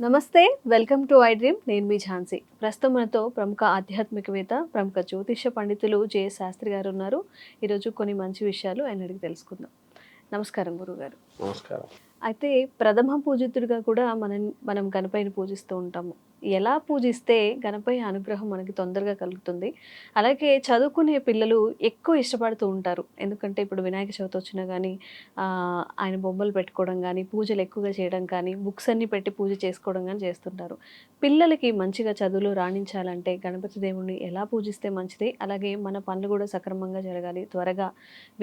నమస్తే welcome to I dream నేను మీ ఝాన్సీ. ప్రస్తుతం మనతో ప్రముఖ ఆధ్యాత్మికవేత్త ప్రముఖ జ్యోతిష పండితులు జే శాస్త్రి గారు ఉన్నారు. ఈరోజు కొన్ని మంచి విషయాలు ఆయన అడిగి తెలుసుకుందాం. నమస్కారం గురుగారు. నమస్కారం. అయితే ప్రథమ పూజితుడిగా కూడా మనం మనం గణపతిని పూజిస్తూ ఉంటాము. ఎలా పూజిస్తే గణపతి అనుగ్రహం మనకి తొందరగా కలుగుతుంది. అలాగే చదువుకునే పిల్లలు ఎక్కువ ఇష్టపడుతూ ఉంటారు. ఎందుకంటే ఇప్పుడు వినాయక చవితి వచ్చినా కానీ ఆయన బొమ్మలు పెట్టుకోవడం కానీ పూజలు ఎక్కువగా చేయడం కానీ బుక్స్ అన్ని పెట్టి పూజ చేసుకోవడం కానీ చేస్తుంటారు. పిల్లలకి మంచిగా చదువులు రాణించాలంటే గణపతి దేవుణ్ణి ఎలా పూజిస్తే మంచిది? అలాగే మన పనులు కూడా సక్రమంగా జరగాలి. త్వరగా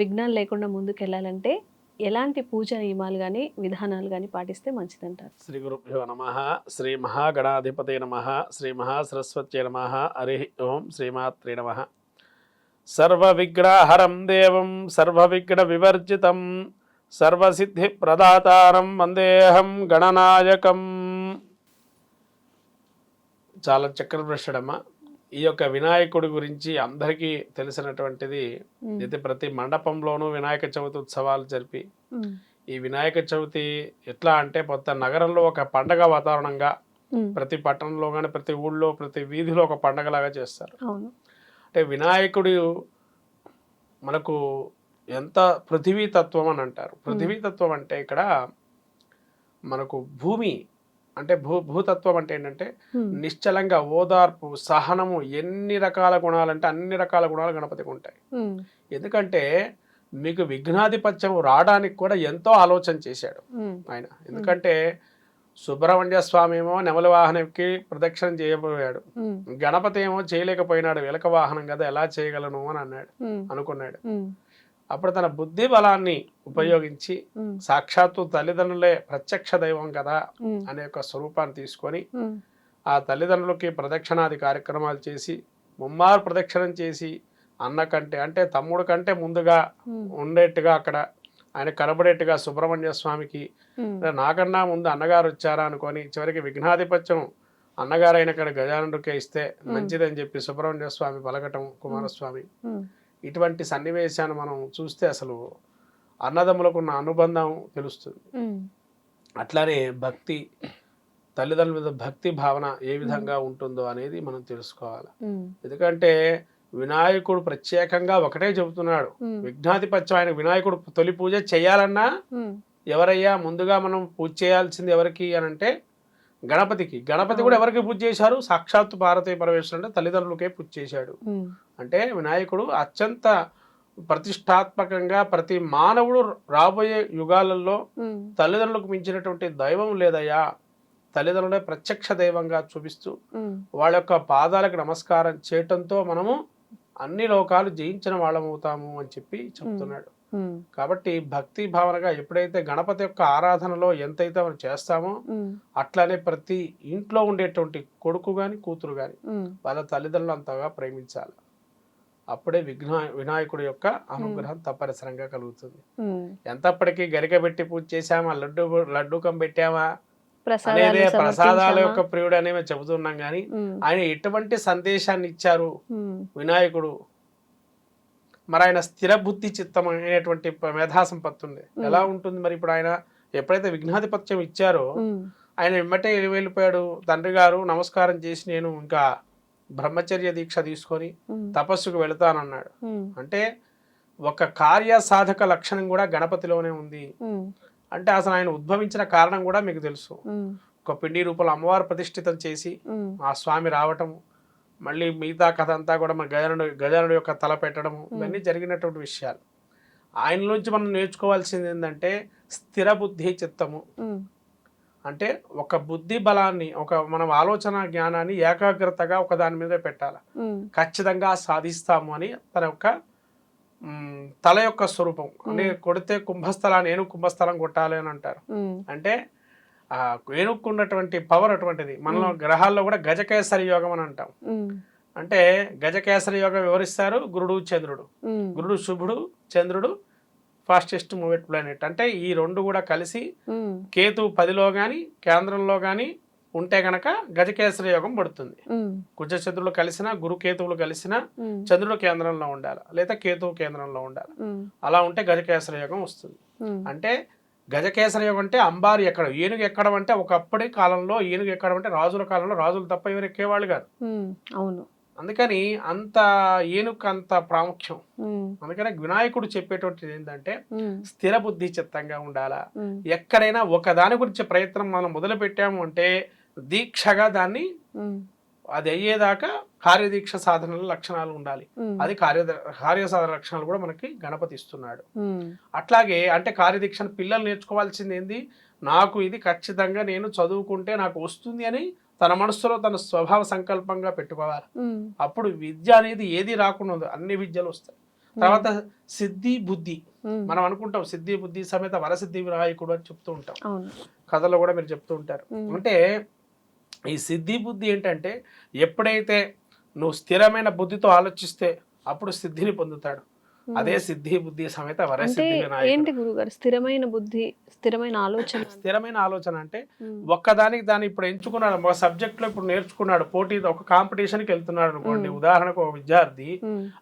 విఘ్నాలు లేకుండా ముందుకెళ్ళాలంటే ఎలాంటి పూజ నియమాలు కానీ విధానాలు కానీ పాటిస్తే మంచిదంటారు? శ్రీ గురుభ్యో నమ. శ్రీ మహాగణాధిపతి నమ. శ్రీ మహాసరస్వత్యై నమ. హరి ఓం శ్రీమాత్రి నమ. సర్వవిఘ్నహరం దేవం సర్వవిఘ్న వివర్జితం సర్వసిద్ధి ప్రదాతారం వందేహం గణనాయకం. చాలా చక్రభ్రష్డమ్మ ఈ యొక్క వినాయకుడి గురించి అందరికీ తెలిసినటువంటిది అయితే ప్రతి మండపంలోనూ వినాయక చవితి ఉత్సవాలు జరిపి ఈ వినాయక చవితి ఎట్లా అంటే మొత్తం నగరంలో ఒక పండగ వాతావరణంగా ప్రతి పట్టణంలో కానీ ప్రతి ఊళ్ళో ప్రతి వీధిలో ఒక పండగలాగా చేస్తారు. అంటే వినాయకుడు మనకు ఎంత పృథివీ తత్వం అని అంటారు. పృథివీ తత్వం అంటే ఇక్కడ మనకు భూమి అంటే భూ భూతత్వం అంటే ఏంటంటే నిశ్చలంగా ఓదార్పు సహనము ఎన్ని రకాల గుణాలు అంటే అన్ని రకాల గుణాలు గణపతికి ఉంటాయి. ఎందుకంటే మీకు విఘ్నాధిపత్యం రావడానికి కూడా ఎంతో ఆలోచన చేశాడు ఆయన. ఎందుకంటే సుబ్రహ్మణ్య స్వామి ఏమో నెమలి వాహనంకి ప్రదక్షిణం చేయబోయాడు. గణపతి ఏమో చేయలేకపోయినాడు వెలక వాహనం కదా ఎలా చేయగలను అని అన్నాడు అనుకున్నాడు. అప్పుడు తన బుద్ధి బలాన్ని ఉపయోగించి సాక్షాత్తు తల్లిదండ్రులే ప్రత్యక్ష దైవం కదా అనే ఒక స్వరూపాన్ని తీసుకొని ఆ తల్లిదండ్రులకి ప్రదక్షిణాది కార్యక్రమాలు చేసి ముమ్మారు ప్రదక్షిణం చేసి అన్న కంటే అంటే తమ్ముడు కంటే ముందుగా ఉండేట్టుగా అక్కడ ఆయన కనబడేట్టుగా సుబ్రహ్మణ్య స్వామికి నాకన్నా ముందు అన్నగారు వచ్చారా అనుకొని చివరికి విఘ్నాధిపత్యం అన్నగారు అయిన ఇక్కడ గజానుడికే ఇస్తే మంచిదని చెప్పి సుబ్రహ్మణ్య స్వామి పలకటం కుమారస్వామి. ఇటువంటి సన్నివేశాన్ని మనం చూస్తే అసలు అన్నదమ్ములకు ఉన్న అనుబంధం తెలుస్తుంది. అట్లానే భక్తి తల్లిదండ్రుల మీద భక్తి భావన ఏ విధంగా ఉంటుందో అనేది మనం తెలుసుకోవాలి. ఎందుకంటే వినాయకుడు ప్రత్యేకంగా ఒకటే చెబుతున్నాడు. విఘ్నాధిపత్యం ఆయన వినాయకుడు తొలి పూజ చేయాలన్నా ఎవరయ్యా ముందుగా మనం పూజ చేయాల్సింది ఎవరికి అని అంటే గణపతికి. గణపతి కూడా ఎవరికి పూజ చేశారు? సాక్షాత్తు భారతీయ పరమేశ్వరుడు అంటే తల్లిదండ్రులకే పూజ చేశాడు. అంటే వినాయకుడు అత్యంత ప్రతిష్టాత్మకంగా ప్రతి మానవుడు రాబోయే యుగాలలో తల్లిదండ్రులకు మించినటువంటి దైవం లేదయ్యా. తల్లిదండ్రులే ప్రత్యక్ష దైవంగా చూపిస్తూ వాళ్ళ యొక్క పాదాలకు నమస్కారం చేయటంతో మనము అన్ని లోకాలు జయించిన వాళ్ళమవుతాము అని చెప్పి చెప్తున్నాడు. కాబట్టి భక్తి భావనగా ఎప్పుడైతే గణపతి యొక్క ఆరాధనలో ఎంతైతే మనం చేస్తామో అట్లానే ప్రతి ఇంట్లో ఉండేటువంటి కొడుకు కానీ కూతురు ఉమ్, వాళ్ళ తల్లిదండ్రులు అంతగా ప్రేమించాలి. అప్పుడే విఘ్నా వినాయకుడి యొక్క అనుగ్రహం తప్పనిసరిగా కలుగుతుంది. ఎంతప్పటికీ గరిక పెట్టి పూజ చేశామా? లడ్డు లడ్డూకం పెట్టామా? ప్రసాదాలు అనేది ప్రసాదాల? యొక్క ప్రియుడు అనేవి చెబుతున్నాం కానీ ఆయన ఎటువంటి సందేశాన్ని ఇచ్చారు? వినాయకుడు. మరి ఆయన స్థిర బుద్ధి చిత్తం అనేటువంటి మేధా సంపత్తి ఉంది. ఎలా ఉంటుంది మరి ఇప్పుడు ఆయన? ఎప్పుడైతే విఘ్నాధిపత్యం ఇచ్చారో ఆయన వెంబటే వెళ్ళిపోయాడు. తండ్రి గారు నమస్కారం చేసి నేను ఇంకా బ్రహ్మచర్య దీక్ష తీసుకొని తపస్సుకు వెళతానన్నాడు. అంటే ఒక కార్య సాధక లక్షణం కూడా గణపతిలోనే ఉంది. అంటే అసలు ఆయన ఉద్భవించిన కారణం కూడా మీకు తెలుసు. ఒక పిండి రూపంలో అమ్మవారు ప్రతిష్ఠితం చేసి ఆ స్వామి రావటం మళ్ళీ మిగతా కథ అంతా కూడా మన గజానుడు గజానుడు యొక్క తల పెట్టడము ఇవన్నీ జరిగినటువంటి విషయాలు. ఆయన నుంచి మనం నేర్చుకోవాల్సింది ఏంటంటే స్థిర బుద్ధి చిత్తము అంటే ఒక బుద్ధి బలాన్ని ఒక మనం ఆలోచన జ్ఞానాన్ని ఏకాగ్రతగా ఒక దాని మీద పెట్టాలి? ఖచ్చితంగా సాధిస్తాము అని తన యొక్క తల యొక్క స్వరూపం. అంటే కొడితే కుంభస్థలాన్ని ఏనుగు కుంభస్థలం కొట్టాలి అని అంటారు. అంటే ఆ ఏనుక్కున్నటువంటి పవర్ అటువంటిది. మనలో గ్రహాల్లో కూడా గజకేసరి యోగం అని అంటాం. అంటే గజకేసరి యోగం వివరిస్తారు గురుడు చంద్రుడు. గురుడు శుభుడు చంద్రుడు ఫాస్టెస్ట్ మూవెట్ ప్లానెట్. అంటే ఈ రెండు కూడా కలిసి కేతు పదిలో కానీ కేంద్రంలో కానీ ఉంటే గనక గజకేసరి యోగం పడుతుంది. ఉమ్, కుజచంద్రులు కలిసిన గురు కేతువులు కలిసిన చంద్రుడు కేంద్రంలో ఉండాలి. లేదా కేతువు కేంద్రంలో ఉండాలి. అలా ఉంటే గజకేసరి యోగం వస్తుంది. అంటే గజకేసర యోగం అంటే అంబారి ఎక్కడం. ఏనుగు ఎక్కడం అంటే ఒకప్పటి కాలంలో ఏనుగు ఎక్కడం అంటే రాజుల కాలంలో రాజులు తప్ప ఎవరు ఎక్కేవాళ్ళు కాదు. అవును. అందుకని అంత ఏనుగు అంత ప్రాముఖ్యం అందుకని వినాయకుడు చెప్పేటువంటిది ఏంటంటే స్థిర బుద్ధి చిత్తంగా ఉండాలా. ఎక్కడైనా ఒక దాని గురించి ప్రయత్నం మనం మొదలు పెట్టాము అంటే దీక్షగా దాన్ని అది అయ్యేదాకా కార్యదీక్ష సాధనల లక్షణాలు ఉండాలి. అది కార్య కార్యసాధన లక్షణాలు కూడా మనకి గణపతి ఇస్తున్నాడు. అట్లాగే అంటే కార్యదీక్షను పిల్లలు నేర్చుకోవాల్సింది ఏంది? నాకు ఇది ఖచ్చితంగా నేను చదువుకుంటే నాకు వస్తుంది అని తన మనసులో తన స్వభావ సంకల్పంగా పెట్టుకోవాలి. అప్పుడు విద్య అనేది ఏది రాకుండా ఉందో అన్ని విద్యలు వస్తాయి. తర్వాత సిద్ధి బుద్ధి. మనం అనుకుంటాం సిద్ధి బుద్ధి సమేత వరసిద్ధి వినాయకుడు అని చెప్తూ ఉంటాం. కథలో కూడా మీరు చెప్తూ ఉంటారు. అంటే ఈ సిద్ధి బుద్ధి ఏంటంటే ఎప్పుడైతే నువ్వు స్థిరమైన బుద్ధితో ఆలోచిస్తే అప్పుడు సిద్ధిని పొందుతాడు. అదే సిద్ధి బుద్ధి సమేత వరసిద్ధి ఏంటి గురుగారు? స్థిరమైన బుద్ధి స్థిరమైన ఆలోచన? స్థిరమైన ఆలోచన అంటే ఒక్కదానికి దాన్ని ఇప్పుడు ఎంచుకున్నాడు. ఒక సబ్జెక్ట్లో ఇప్పుడు నేర్చుకున్నాడు. పోటీ ఒక కాంపిటీషన్కి వెళ్తున్నాడు అనుకోండి. ఉదాహరణకు ఒక విద్యార్థి.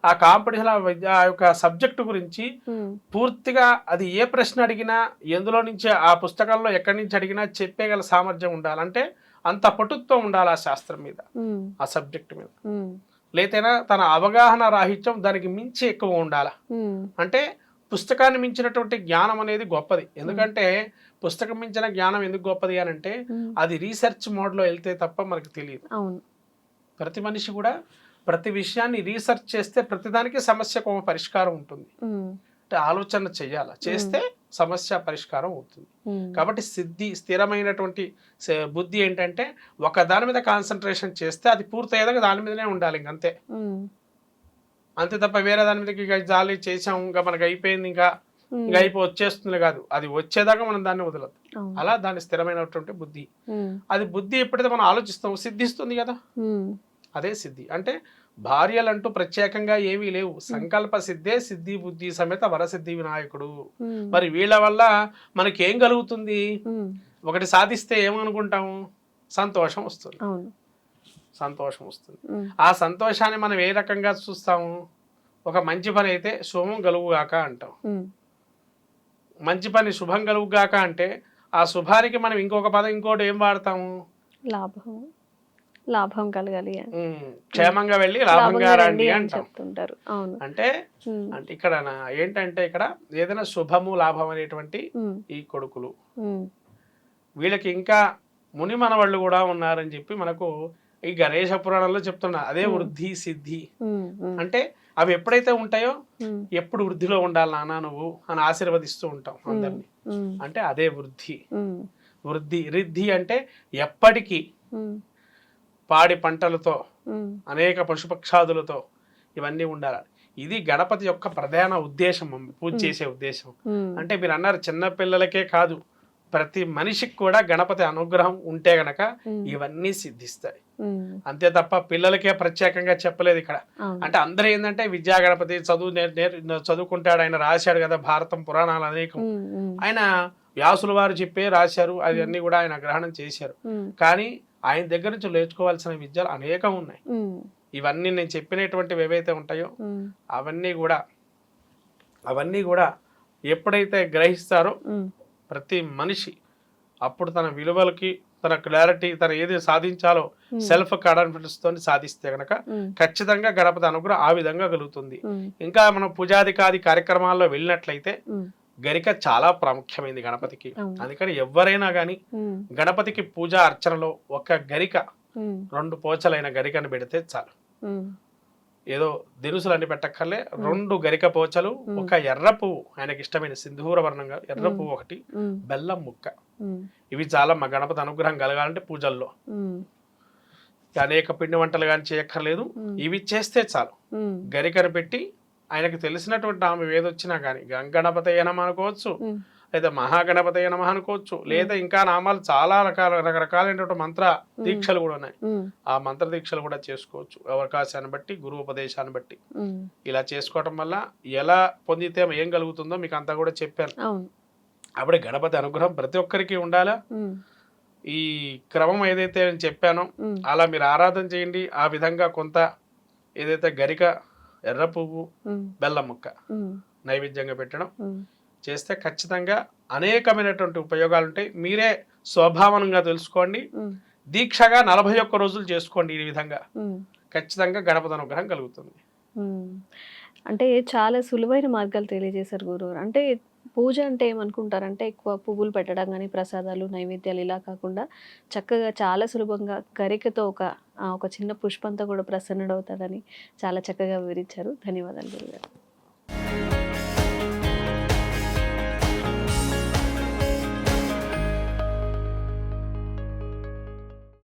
ఆ కాంపిటీషన్ ఆ యొక్క సబ్జెక్టు గురించి పూర్తిగా అది ఏ ప్రశ్న అడిగినా ఎందులో నుంచి ఆ పుస్తకంలో ఎక్కడి నుంచి అడిగినా చెప్పేగల సామర్థ్యం ఉండాలంటే అంత పటుత్వం ఉండాలి ఆ శాస్త్రం మీద ఆ సబ్జెక్ట్ మీద. లేతేనా తన అవగాహన రాహిత్యం దానికి మించి ఎక్కువ ఉండాలి? అంటే పుస్తకాన్ని మించినటువంటి జ్ఞానం అనేది గొప్పది. ఎందుకంటే పుస్తకం మించిన జ్ఞానం ఎందుకు గొప్పది అని అంటే అది రీసెర్చ్ మోడ్లో వెళ్తే తప్ప మనకు తెలియదు. ప్రతి మనిషి కూడా ప్రతి విషయాన్ని రీసెర్చ్ చేస్తే ప్రతిదానికి సమస్యకు ఒక పరిష్కారం ఉంటుంది. అంటే ఆలోచన చేయాలి? చేస్తే సమస్య పరిష్కారం అవుతుంది. కాబట్టి సిద్ధి స్థిరమైనటువంటి బుద్ధి ఏంటంటే ఒక దాని మీద కాన్సన్ట్రేషన్ చేస్తే అది పూర్తయ్యేదాకా దాని మీదనే ఉండాలి ఉమ్, అంతే. తప్ప వేరే దాని మీదకి ఇక జాలి చేసాం ఇంకా మనకి అయిపోయింది ఇంకా ఇంకా అయిపో వచ్చేస్తుంది కాదు. అది వచ్చేదాకా మనం దాన్ని వదలదు. అలా దాని స్థిరమైనటువంటి బుద్ధి. అది బుద్ధి ఎప్పుడైతే మనం ఆలోచిస్తాం సిద్ధిస్తుంది కదా? అదే సిద్ధి. అంటే భార్యలంటూ ప్రత్యేకంగా ఏమీ లేవు. సంకల్ప సిద్ధే సిద్ధి బుద్ధి సమేత వరసిద్ధి వినాయకుడు. మరి వీళ్ళ వల్ల మనకి ఏం కలుగుతుంది ఒకటి సాధిస్తే ఏమనుకుంటాము సంతోషం వస్తుంది. సంతోషం వస్తుంది. ఆ సంతోషాన్ని మనం ఏ రకంగా చూస్తాము? ఒక మంచి పని అయితే శుభం కలుగుగాక అంటాం. మంచి పని శుభం కలుగుగాక అంటే ఆ శుభానికి మనం ఇంకొక పదం ఇంకోటి ఏం వాడతాము? లాభం. లాభం కలగాలి క్షేమంగా వెళ్ళి లాభంగా రండి అని అంటాం. చెప్తుంటారు. అవును. అంటే అంటే ఇక్కడ ఏంటంటే ఇక్కడ ఏదైనా శుభము లాభం అనేటువంటి ఈ కొడుకులు. వీళ్ళకి ఇంకా ముని మనవాళ్ళు కూడా ఉన్నారని చెప్పి మనకు ఈ గణేష పురాణంలో చెప్తున్నా. అదే వృద్ధి సిద్ధి. అంటే అవి ఎప్పుడైతే ఉంటాయో ఎప్పుడు వృద్ధిలో ఉండాలి నాన్న నువ్వు అని ఆశీర్వదిస్తూ ఉంటాం అందరినీ. అంటే అదే వృద్ధి. వృద్ధి రిద్ధి అంటే ఎప్పటికీ పాడి పంటలతో అనేక పశుపక్షాదులతో ఇవన్నీ ఉండాలి ఇది గణపతి యొక్క ప్రధాన ఉద్దేశం పూజ చేసే ఉద్దేశం. అంటే మీరు అన్నారు చిన్న పిల్లలకే కాదు ప్రతి మనిషికి కూడా గణపతి అనుగ్రహం ఉంటే గనక ఇవన్నీ సిద్ధిస్తాయి. అంతే తప్ప పిల్లలకే ప్రత్యేకంగా చెప్పలేదు ఇక్కడ. అంటే అందరూ ఏంటంటే విద్యా గణపతి చదువు చదువుకుంటాడు ఆయన రాశాడు కదా భారతం పురాణాలు అనేకం. ఆయన వ్యాసుల వారు చెప్పే రాశారు అవన్నీ కూడా ఆయన గ్రహణం చేశారు. కానీ ఆయన దగ్గర నుంచి నేర్చుకోవాల్సిన విద్యలు అనేకం ఉన్నాయి. ఇవన్నీ నేను చెప్పినటువంటివి ఏవైతే ఉంటాయో అవన్నీ కూడా అవన్నీ కూడా ఎప్పుడైతే గ్రహిస్తారో ప్రతి మనిషి అప్పుడు తన విలువలకి తన క్లారిటీ తన ఏది సాధించాలో. సెల్ఫ్ కాన్ఫిడెన్స్ తోని సాధిస్తే గనక ఖచ్చితంగా గణపతి అనుగ్రహం ఆ విధంగా కలుగుతుంది. ఇంకా మనం పూజాదికాది కార్యక్రమాల్లో వెళ్ళినట్లయితే గరిక చాలా ప్రాముఖ్యమైనది గణపతికి. అందుకని ఎవరైనా కానీ గణపతికి పూజ అర్చనలో ఒక గరిక రెండు పోచలైన గరికను పెడితే చాలు. ఏదో దినుసులు అన్ని పెట్టక్కర్లే రెండు గరిక పోచలు ఒక ఎర్ర పువ్వు ఆయనకి ఇష్టమైన సింధూర వర్ణంగా ఎర్ర పువ్వు ఒకటి బెల్లం ముక్క. ఇవి చాలా మా గణపతి అనుగ్రహం కలగాలంటే పూజల్లో. అనేక పిండి వంటలు కానీ చేయక్కర్లేదు. ఇవి చేస్తే చాలు. గరికను పెట్టి ఆయనకి తెలిసినటువంటి ఆమె ఏదొచ్చినా కానీ గంగణపతి నమ అనుకోవచ్చు లేదా మహాగణపతి నమ అనుకోవచ్చు లేదా ఇంకా నామాలు చాలా రకాల రకరకాలైనటువంటి మంత్ర దీక్షలు కూడా ఉన్నాయి. ఆ మంత్ర దీక్షలు కూడా చేసుకోవచ్చు. అవకాశాన్ని బట్టి గురు ఉపదేశాన్ని బట్టి. ఇలా చేసుకోవటం వల్ల ఎలా పొందితే ఏం కలుగుతుందో మీకు అంతా కూడా చెప్పాను. అప్పుడే గణపతి అనుగ్రహం ప్రతి ఒక్కరికి ఉండాలా? ఈ క్రమం ఏదైతే నేను చెప్పానో అలా మీరు ఆరాధన చేయండి. ఆ విధంగా కొంత ఏదైతే గరిక ఎర్ర పువ్వు బెల్లం ముక్క నైవేద్యంగా పెట్టడం. చేస్తే ఖచ్చితంగా అనేకమైనటువంటి ఉపయోగాలు ఉంటాయి. మీరే స్వభావనంగా తెలుసుకోండి. దీక్షగా నలభై ఒక్క రోజులు చేసుకోండి ఈ విధంగా. ఖచ్చితంగా గణపతి అనుగ్రహం కలుగుతుంది. అంటే చాలా సులువైన మార్గాలు తెలియజేశారు గురువు అంటే పూజ అంటే ఏమనుకుంటారంటే ఎక్కువ పువ్వులు పెట్టడం కానీ ప్రసాదాలు నైవేద్యాలు ఇలా కాకుండా చక్కగా చాలా సులభంగా గరికతో ఒక ఒక చిన్న పుష్పంతో కూడా ప్రసన్నుడవుతాడని చాలా చక్కగా వివరించారు. ధన్యవాదాలు గురుగారు.